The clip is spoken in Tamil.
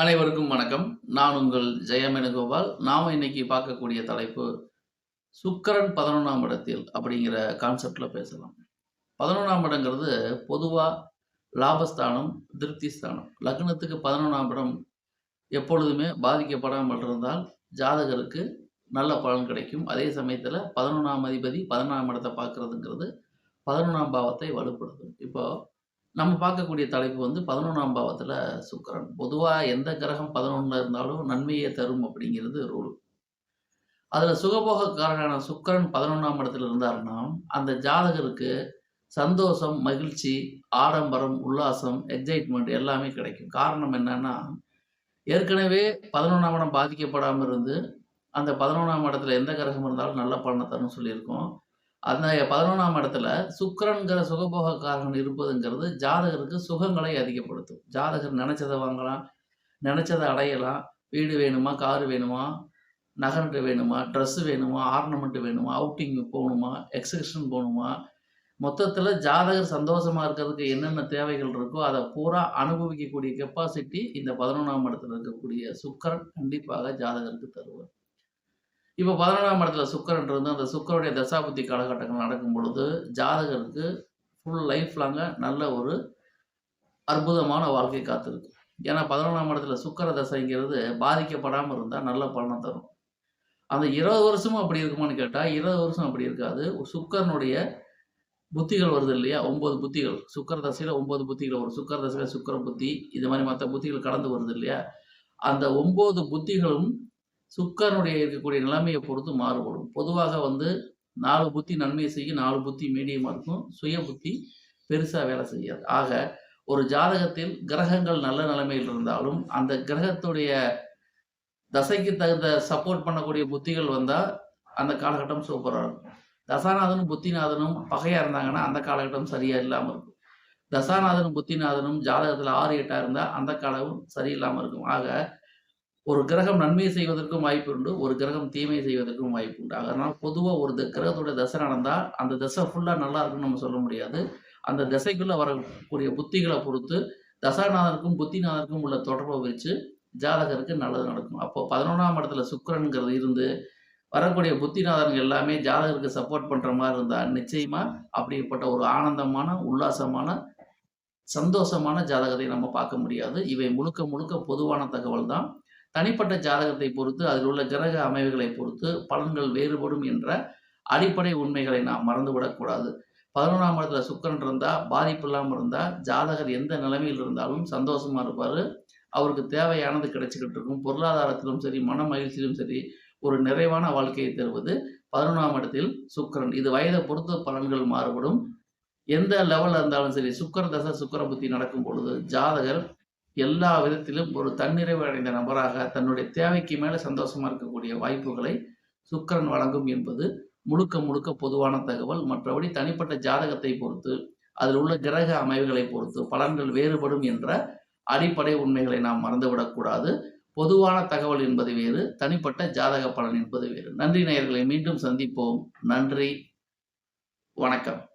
அனைவருக்கும் வணக்கம். நான் உங்கள் ஜெயமேனுகோபால். நாம் இன்னைக்கு பார்க்கக்கூடிய தலைப்பு சுக்கரன் பதினொன்றாம் இடத்தில் அப்படிங்கிற கான்செப்டில் பேசலாம். பதினொன்றாம் இடங்கிறது பொதுவாக லாபஸ்தானம் திருப்தி ஸ்தானம் லக்னத்துக்கு பதினொன்றாம் இடம் எப்பொழுதுமே பாதிக்கப்படாமல் இருந்தால் ஜாதகருக்கு நல்ல பலன் கிடைக்கும். அதே சமயத்தில் பதினொன்றாம் அதிபதி பதினொன்றாம் இடத்தை பார்க்குறதுங்கிறது பதினொன்றாம் பாவத்தை வலுப்படுத்தும். இப்போ நம்ம பார்க்கக்கூடிய தலைப்பு வந்து பதினொன்றாம் பாவத்தில் சுக்கரன். பொதுவாக எந்த கிரகம் பதினொன்றில் இருந்தாலும் நன்மையை தரும் அப்படிங்கிறது ரூல் அதில் சுகபோகக்காரனான சுக்கரன் பதினொன்றாம் இடத்துல இருந்தாருன்னா அந்த ஜாதகருக்கு சந்தோஷம் மகிழ்ச்சி ஆடம்பரம் உல்லாசம் எக்ஸைட்மெண்ட் எல்லாமே கிடைக்கும். காரணம் என்னன்னா ஏற்கனவே பதினொன்றாம் இடம் பாதிக்கப்படாமல் இருந்து அந்த பதினொன்றாம் இடத்துல எந்த கிரகம் இருந்தாலும் நல்ல பலனை தரும்னு சொல்லியிருக்கோம். அந்த பதினொன்றாம் இடத்துல சுக்கரன்கிற சுகபோகக்காரன் இருப்பதுங்கிறது ஜாதகருக்கு சுகங்களை அதிகப்படுத்தும். ஜாதகர் நினச்சதை வாங்கலாம் நினச்சதை அடையலாம். வீடு வேணுமா காரு வேணுமா நகரட்டு வேணுமா ட்ரெஸ்ஸு வேணுமா ஆர்னமெண்ட்டு வேணுமா அவுட்டிங் போகணுமா எக்ஸிபிஷன் போகணுமா? மொத்தத்தில் ஜாதகர் சந்தோஷமாக இருக்கிறதுக்கு என்னென்ன தேவைகள் இருக்கோ அதை பூரா அனுபவிக்கக்கூடிய கெப்பாசிட்டி இந்த பதினொன்றாம் இடத்துல இருக்கக்கூடிய சுக்கரன் கண்டிப்பாக ஜாதகருக்கு தருவார். இப்போ பதினொன்றாம் இடத்துல சுக்கரன் இருந்து அந்த சுக்கரனுடைய தசாபுத்தி காலகட்டங்கள் நடக்கும் பொழுது ஜாதகருக்கு ஃபுல் லைஃப் லாங்காக நல்ல ஒரு அற்புதமான வாழ்க்கை காத்திருக்கு ஏன்னா பதினொன்றாம் இடத்துல சுக்கர தசைங்கிறது பாதிக்கப்படாமல் இருந்தால் நல்ல பலனை தரும். அந்த இருபது வருஷமும் அப்படி இருக்குமான்னு கேட்டால் இருபது வருஷம் அப்படி இருக்காது. சுக்கரனுடைய புத்திகள் வருது இல்லையா? ஒம்பது புத்திகள். சுக்கர தசையில் ஒம்பது புத்திகள் ஒரு சுக்கர தசையில் சுக்கர புத்தி இது மாதிரி மற்ற புத்திகள் கடந்து வருது இல்லையா? அந்த ஒம்பது புத்திகளும் சுக்கரனுடைய இருக்கக்கூடிய நிலைமையை பொறுத்து மாறுபடும். பொதுவாக வந்து நாலு புத்தி நன்மையை செய்யும் நாலு புத்தி மீடியமாக இருக்கும். சுய புத்தி பெருசாக வேலை செய்யாது. ஆக ஒரு ஜாதகத்தில் கிரகங்கள் நல்ல நிலைமையில் இருந்தாலும் அந்த கிரகத்துடைய தசைக்கு தகுந்த சப்போர்ட் பண்ணக்கூடிய புத்திகள் வந்தால் அந்த காலகட்டம் சூப்பராக இருக்கும். தசாநாதனும் புத்திநாதனும் பகையாக இருந்தாங்கன்னா அந்த காலகட்டம் சரியாக இல்லாமல் இருக்கும். தசாநாதனும் புத்திநாதனும் ஜாதகத்தில் ஆறு எட்டாக இருந்தால் அந்த காலமும் சரியில்லாமல் இருக்கும். ஆக ஒரு கிரகம் நன்மை செய்வதற்கும் வாய்ப்பு உண்டு ஒரு கிரகம் தீமை செய்வதற்கும் வாய்ப்பு உண்டு. அதனால் பொதுவாக ஒரு கிரகத்தோட தசை நடந்தால் அந்த தசை ஃபுல்லாக நல்லா இருக்குன்னு நம்ம சொல்ல முடியாது. அந்த திசைக்குள்ளே வரக்கூடிய புத்திகளை பொறுத்து தசாநாதனுக்கும் புத்திநாதனுக்கும் உள்ள தொடர்பை வச்சு ஜாதகருக்கு நல்லது நடக்கும். அப்போ பதினொன்றாம் இடத்துல சுக்கரனுங்கிறது இருந்து வரக்கூடிய புத்திநாதன்கள் எல்லாமே ஜாதகருக்கு சப்போர்ட் பண்ணுற மாதிரி இருந்தால் நிச்சயமாக அப்படிப்பட்ட ஒரு ஆனந்தமான உல்லாசமான சந்தோஷமான ஜாதகத்தை நம்ம பார்க்க முடியாது. இவை முழுக்க முழுக்க பொதுவான தகவல் தான் தனிப்பட்ட ஜாதகத்தை பொறுத்து அதில் உள்ள கிரக அமைவுகளை பொறுத்து பலன்கள் வேறுபடும் என்ற அடிப்படை உண்மைகளை நாம் மறந்துவிடக்கூடாது பதினொன்றாம் இடத்துல சுக்கரன் இருந்தால் பாதிப்பு இல்லாமல் இருந்தால் ஜாதகர் எந்த நிலைமையில் இருந்தாலும் சந்தோஷமாக இருப்பார். அவருக்கு தேவையானது கிடைச்சிக்கிட்டு இருக்கும். பொருளாதாரத்திலும் சரி மன மகிழ்ச்சியிலும் சரி ஒரு நிறைவான வாழ்க்கையை தருவது பதினொன்றாம் இடத்தில் சுக்கரன். இது வயதை பொறுத்து பலன்கள் மாறுபடும். எந்த லெவலில் இருந்தாலும் சரி சுக்கர தசை சுக்கர புத்தி நடக்கும் பொழுது ஜாதகர் எல்லா விதத்திலும் ஒரு தன்னிறைவு அடைந்த நபராக தன்னுடைய தேவைக்கு மேலே சந்தோஷமா இருக்கக்கூடிய வாய்ப்புகளை சுக்கரன் வழங்கும் என்பது முழுக்க முழுக்க பொதுவான தகவல். மற்றபடி தனிப்பட்ட ஜாதகத்தை பொறுத்து அதில் உள்ள கிரக அமைவுகளை பொறுத்து பலன்கள் வேறுபடும் என்ற அடிப்படை உண்மைகளை நாம் மறந்துவிடக்கூடாது பொதுவான தகவல் என்பது வேறு தனிப்பட்ட ஜாதக பலன் என்பது வேறு. நன்றி நேயர்களை மீண்டும் சந்திப்போம். நன்றி. வணக்கம்.